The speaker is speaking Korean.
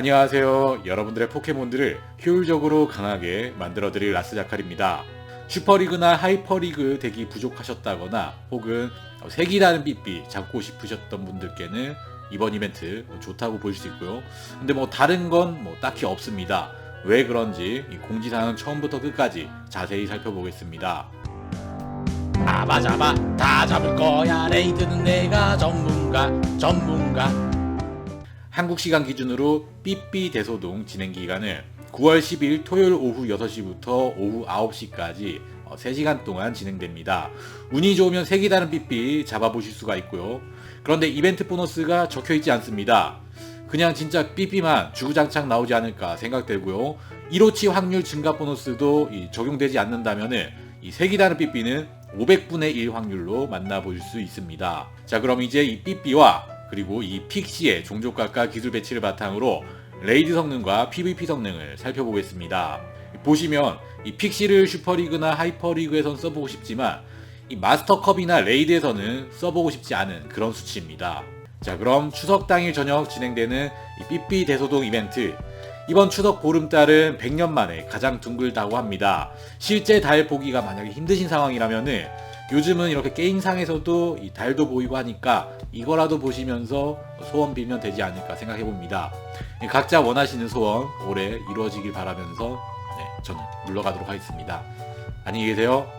안녕하세요. 여러분들의 포켓몬들을 효율적으로 강하게 만들어드릴 라스자칼입니다. 슈퍼리그나 하이퍼리그 덱이 부족하셨다거나 혹은 색이라는 삐삐 잡고 싶으셨던 분들께는 이번 이벤트 좋다고 보실 수 있고요. 근데 뭐 다른 건 뭐 딱히 없습니다. 왜 그런지 이 공지사항 처음부터 끝까지 자세히 살펴보겠습니다. 잡아 잡아 다 잡을 거야 레이드는 내가 전문가 전문가 한국 시간 기준으로 삐삐 대소동 진행 기간은 9월 10일 토요일 오후 6시부터 오후 9시까지 3시간 동안 진행됩니다. 운이 좋으면 색이 다른 삐삐 잡아보실 수가 있고요. 그런데 이벤트 보너스가 적혀 있지 않습니다. 그냥 진짜 삐삐만 주구장창 나오지 않을까 생각되고요. 1호치 확률 증가 보너스도 이 적용되지 않는다면은 이 색이 다른 삐삐는 500분의 1 확률로 만나볼 수 있습니다. 자, 그럼 이제 이 삐삐와 그리고 이 픽시의 종족각과 기술 배치를 바탕으로 레이드 성능과 PVP 성능을 살펴보겠습니다. 보시면 이 픽시를 슈퍼리그나 하이퍼리그에선 써보고 싶지만 이 마스터컵이나 레이드에서는 써보고 싶지 않은 그런 수치입니다. 자 그럼 추석 당일 저녁 진행되는 이 삐삐 대소동 이벤트 이번 추석 보름달은 100년 만에 가장 둥글다고 합니다. 실제 달 보기가 만약에 힘드신 상황이라면은 요즘은 이렇게 게임상에서도 이 달도 보이고 하니까 이거라도 보시면서 소원 빌면 되지 않을까 생각해 봅니다. 각자 원하시는 소원 올해 이루어지길 바라면서 네, 저는 물러가도록 하겠습니다. 안녕히 계세요.